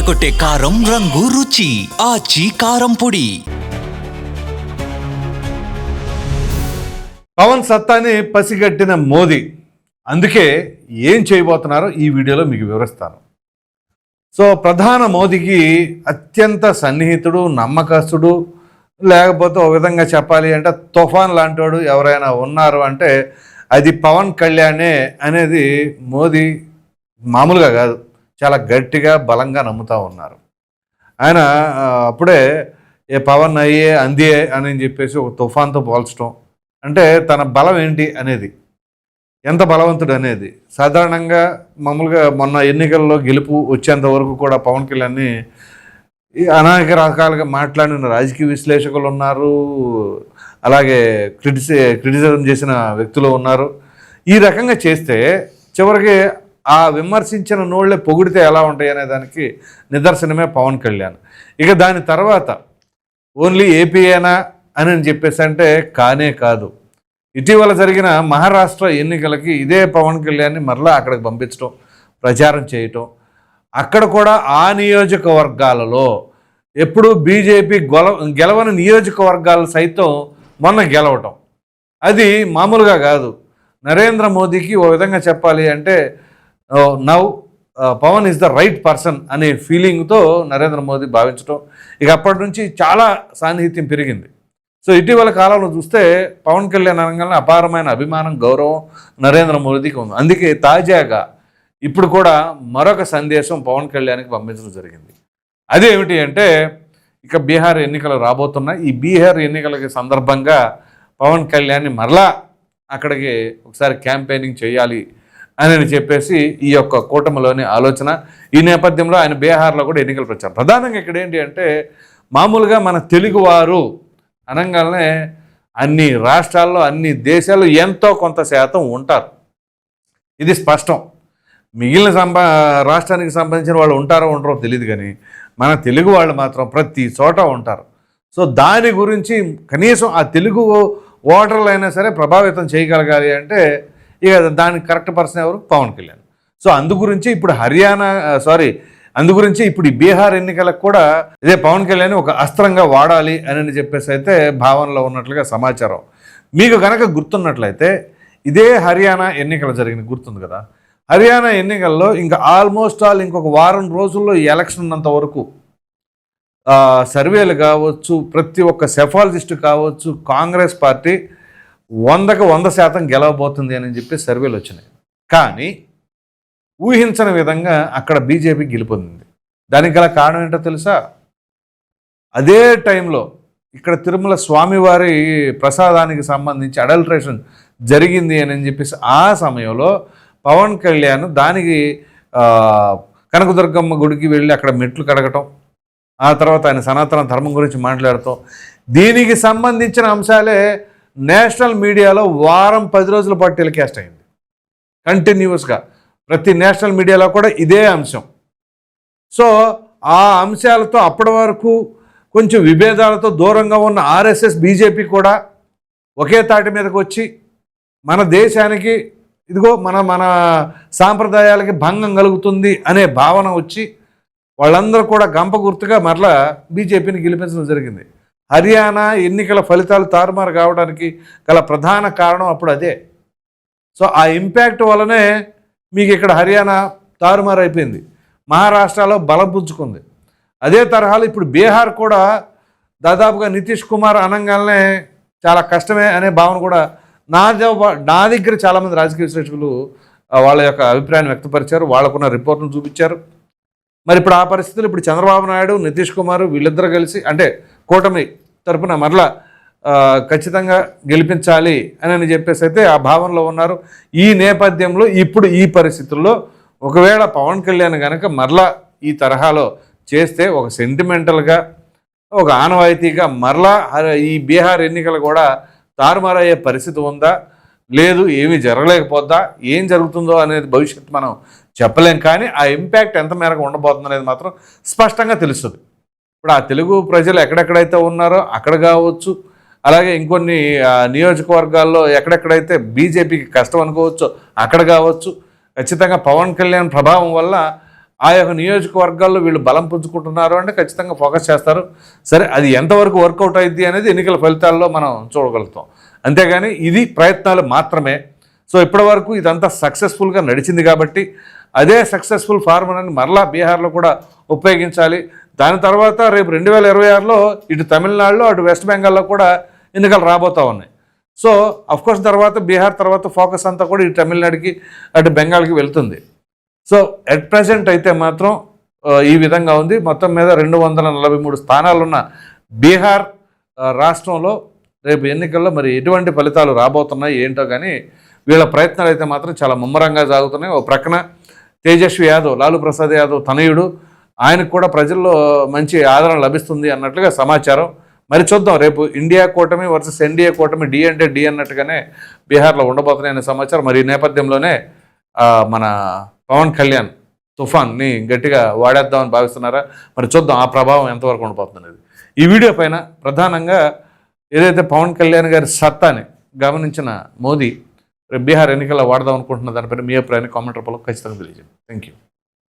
అదరగొట్టే కారం రంగు రుచి ఆచి కారం పొడి. పవన్ సత్తాని పసిగట్టిన మోదీ. అందుకే ఏం చేయబోతున్నారో ఈ వీడియోలో మీకు వివరిస్తాను. సో ప్రధాన మోదీకి అత్యంత సన్నిహితుడు నమ్మకస్తుడు లేకపోతే ఒక విధంగా చెప్పాలి అంటే తుఫాన్ లాంటివాడు ఎవరైనా ఉన్నారు అంటే అది పవన్ కళ్యాణే అనేది మోదీ మామూలుగా కాదు. చాలా గట్టిగా బలంగా నమ్ముతా ఉన్నారు. ఆయన అప్పుడే ఏ పవన్ అయ్యే అందియే అని చెప్పేసి ఒక తుఫాన్తో పోల్చడం అంటే తన బలం ఏంటి అనేది ఎంత బలవంతుడు అనేది. సాధారణంగా మామూలుగా మొన్న ఎన్నికల్లో గెలుపు వచ్చేంత వరకు కూడా పవన్ కళ్యాణ్ని ఈ అనేక రకాలుగా మాట్లాడిన రాజకీయ విశ్లేషకులు ఉన్నారు. అలాగే క్రిటిసి క్రిటిసిజం చేసిన వ్యక్తులు ఉన్నారు. ఈ రకంగా చేస్తే చివరికి ఆ విమర్శించిన నోళ్ళే పొగిడితే ఎలా ఉంటాయి అనే దానికి నిదర్శనమే పవన్ కళ్యాణ్. ఇక దాని తర్వాత ఓన్లీ ఏపీయేనా అని చెప్పేసి అంటే కానే కాదు. ఇటీవల జరిగిన మహారాష్ట్ర ఎన్నికలకి ఇదే పవన్ కళ్యాణ్ని మరలా అక్కడికి పంపించడం ప్రచారం చేయటం అక్కడ కూడా ఆ నియోజకవర్గాలలో ఎప్పుడు బీజేపీ గొల గెలవని నియోజకవర్గాలు సైతం మొన్న గెలవటం. అది మామూలుగా కాదు. నరేంద్ర మోదీకి ఓ విధంగా చెప్పాలి అంటే now Pawan is the right person అనే ఫీలింగ్తో నరేంద్ర మోదీ భావించడం ఇక అప్పటి నుంచి చాలా సాన్నిహిత్యం పెరిగింది. సో ఇటీవల కాలంలో చూస్తే పవన్ కళ్యాణ్ అనగానే అపారమైన అభిమానం గౌరవం నరేంద్ర మోదీకి ఉంది. అందుకే తాజాగా ఇప్పుడు కూడా మరొక సందేశం పవన్ కళ్యాణ్కి పంపించడం జరిగింది. అదేమిటి అంటే ఇక బీహార్ ఎన్నికలు రాబోతున్నాయి. ఈ బీహార్ ఎన్నికలకి సందర్భంగా పవన్ కళ్యాణ్ని మరలా అక్కడికి ఒకసారి క్యాంపెయినింగ్ చేయాలి అని చెప్పేసి ఈ యొక్క కూటమిలోని ఆలోచన ఈ నేపథ్యంలో ఆయన బీహార్లో కూడా ఎన్నికల ప్రచారం. ప్రధానంగా ఇక్కడ ఏంటి అంటే మామూలుగా మన తెలుగువారు అనగానే అన్ని రాష్ట్రాల్లో అన్ని దేశాల్లో ఎంతో కొంత శాతం ఉంటారు. ఇది స్పష్టం. మిగిలిన సంబ రాష్ట్రానికి సంబంధించిన వాళ్ళు ఉంటారో ఉండరో తెలియదు కానీ మన తెలుగు వాళ్ళు మాత్రం ప్రతి చోట ఉంటారు. సో దాని గురించి కనీసం ఆ తెలుగు ఓటర్లు అయినా సరే ప్రభావితం చేయగలగాలి అంటే ఇక దానికి కరెక్ట్ పర్సన్ ఎవరు? పవన్ కళ్యాణ్. సో అందు గురించి ఇప్పుడు హర్యానా సారీ అందు గురించి ఇప్పుడు ఈ బీహార్ ఎన్నికలకు కూడా ఇదే పవన్ కళ్యాణ్ ఒక అస్త్రంగా వాడాలి అని చెప్పేసి అయితే భావనలో ఉన్నట్లుగా సమాచారం. మీకు కనుక గుర్తున్నట్లయితే ఇదే హర్యానా ఎన్నికలు జరిగిన గుర్తుంది కదా. హర్యానా ఎన్నికల్లో ఇంకా ఆల్మోస్ట్ ఆల్ ఇంకొక వారం రోజుల్లో ఈ ఎలక్షన్ ఉన్నంత వరకు సర్వేలు కావచ్చు ప్రతి ఒక్క సెఫాలజిస్ట్ కావచ్చు కాంగ్రెస్ పార్టీ వందకు వంద శాతం గెలవబోతుంది అని చెప్పి సర్వేలు వచ్చినాయి. కానీ ఊహించని విధంగా అక్కడ బీజేపీ గెలుపొందింది. దానికి గల కారణం ఏంటో తెలుసా? అదే టైంలో ఇక్కడ తిరుమల స్వామివారి ప్రసాదానికి సంబంధించి అడల్ట్రేషన్ జరిగింది అని చెప్పేసి ఆ సమయంలో పవన్ కళ్యాణ్ దానికి కనకదుర్గమ్మ గుడికి వెళ్ళి అక్కడ మెట్లు కడగటం ఆ తర్వాత ఆయన సనాతన ధర్మం గురించి మాట్లాడటం దీనికి సంబంధించిన అంశాలే నేషనల్ మీడియాలో వారం పది రోజుల పాటు టెలికాస్ట్ అయింది. కంటిన్యూస్గా. ప్రతి నేషనల్ మీడియాలో కూడా ఇదే అంశం. సో ఆ అంశాలతో అప్పటి వరకు కొంచెం విభేదాలతో దూరంగా ఉన్న ఆర్ఎస్ఎస్ బీజేపీ కూడా ఒకే తాటి మీదకి వచ్చి మన దేశానికి ఇదిగో మన మన సాంప్రదాయాలకి భంగం కలుగుతుంది అనే భావన వచ్చి వాళ్ళందరూ కూడా గంప గుర్తుగా మరలా బీజేపీని గెలిపించడం జరిగింది. హర్యానా ఎన్నికల ఫలితాలు తారుమారు కావడానికి గల ప్రధాన కారణం అప్పుడు అదే. సో ఆ ఇంపాక్ట్ వల్లనే మీకు ఇక్కడ హర్యానా తారుమారు అయిపోయింది. మహారాష్ట్రలో బలం పుంజుకుంది. అదే తరహాలో ఇప్పుడు బీహార్ కూడా దాదాపుగా నితీష్ కుమార్ అనగానే చాలా కష్టమే అనే భావన కూడా నా నా దగ్గర చాలామంది రాజకీయ విశ్లేషకులు వాళ్ళ యొక్క అభిప్రాయాన్ని వ్యక్తపరిచారు. వాళ్ళకున్న రిపోర్ట్ను చూపించారు. మరి ఇప్పుడు ఆ పరిస్థితులు ఇప్పుడు చంద్రబాబు నాయుడు నితీష్ కుమార్ వీళ్ళిద్దరూ కలిసి అంటే కూటమి తరపున మరలా ఖచ్చితంగా గెలిపించాలి అని అని చెప్పేసి అయితే ఆ భావనలో ఉన్నారు. ఈ నేపథ్యంలో ఇప్పుడు ఈ పరిస్థితుల్లో ఒకవేళ పవన్ కళ్యాణ్ కనుక మరలా ఈ తరహాలో చేస్తే ఒక సెంటిమెంటల్గా ఒక ఆనవాయితీగా మరలా ఈ బీహార్ ఎన్నికలు కూడా తారుమారయ్యే పరిస్థితి ఉందా? లేదు ఏమీ జరగలేకపోద్దా? ఏం జరుగుతుందో అనేది భవిష్యత్తు మనం చెప్పలేం. కానీ ఆ ఇంపాక్ట్ ఎంత మేరకు ఉండబోతుంది అనేది మాత్రం స్పష్టంగా తెలుస్తుంది. ఇప్పుడు ఆ తెలుగు ప్రజలు ఎక్కడెక్కడైతే ఉన్నారో అక్కడ కావచ్చు అలాగే ఇంకొన్ని నియోజకవర్గాల్లో ఎక్కడెక్కడైతే బీజేపీకి కష్టం అనుకోవచ్చు అక్కడ కావచ్చు. ఖచ్చితంగా పవన్ కళ్యాణ్ ప్రభావం వల్ల ఆ యొక్క నియోజకవర్గాల్లో వీళ్ళు బలం పుంజుకుంటున్నారు అంటే ఖచ్చితంగా ఫోకస్ చేస్తారు. సరే అది ఎంతవరకు వర్కౌట్ అయింది అనేది ఎన్నికల ఫలితాల్లో మనం చూడగలుగుతాం. అంతేగాని ఇది ప్రయత్నాలు మాత్రమే. సో ఇప్పటి వరకు ఇదంతా సక్సెస్ఫుల్గా నడిచింది కాబట్టి అదే సక్సెస్ఫుల్ ఫార్ములాని మరలా బీహార్లో కూడా ఉపయోగించాలి. దాని తర్వాత రేపు రెండు వేల ఇరవై ఆరులో ఇటు తమిళనాడులో అటు వెస్ట్ బెంగాల్లో కూడా ఎన్నికలు రాబోతూ ఉన్నాయి. సో అఫ్కోర్స్ తర్వాత బీహార్ తర్వాత ఫోకస్ అంతా కూడా ఇటు తమిళనాడుకి అటు బెంగాల్కి వెళ్తుంది. సో అట్ ప్రజెంట్ అయితే మాత్రం ఈ విధంగా ఉంది. మొత్తం మీద రెండు వందల నలభై మూడు స్థానాలున్న బీహార్ రాష్ట్రంలో రేపు ఎన్నికల్లో మరి ఎటువంటి ఫలితాలు రాబోతున్నాయి ఏంటో కానీ వీళ్ళ ప్రయత్నాలు అయితే మాత్రం చాలా ముమ్మరంగా సాగుతున్నాయి. ఓ ప్రక్కన తేజస్వి యాదవ్ లాలూ ప్రసాద్ యాదవ్ తనయుడు ఆయనకు కూడా ప్రజల్లో మంచి ఆదరణ లభిస్తుంది అన్నట్లుగా సమాచారం. మరి చూద్దాం రేపు ఇండియా కూటమి వర్సెస్ ఎన్డీఏ కూటమి డి అంటే డి అన్నట్టుగానే బీహార్లో ఉండబోతున్నాయి అనే సమాచారం. మరి ఈ నేపథ్యంలోనే మన పవన్ కళ్యాణ్ తుఫాన్ని గట్టిగా వాడేద్దామని భావిస్తున్నారా? మరి చూద్దాం ఆ ప్రభావం ఎంతవరకు ఉండబోతున్నది ఈ వీడియో పైన ప్రధానంగా ఏదైతే పవన్ కళ్యాణ్ గారి సత్తాని గమనించిన మోదీ రేపు బీహార్ ఎన్నికల్లో వాడదాం అనుకుంటున్న దానిపైన మీ అభిప్రాయాన్ని కామెంట్ రూపంలో ఖచ్చితంగా తెలియజేయండి. Thank you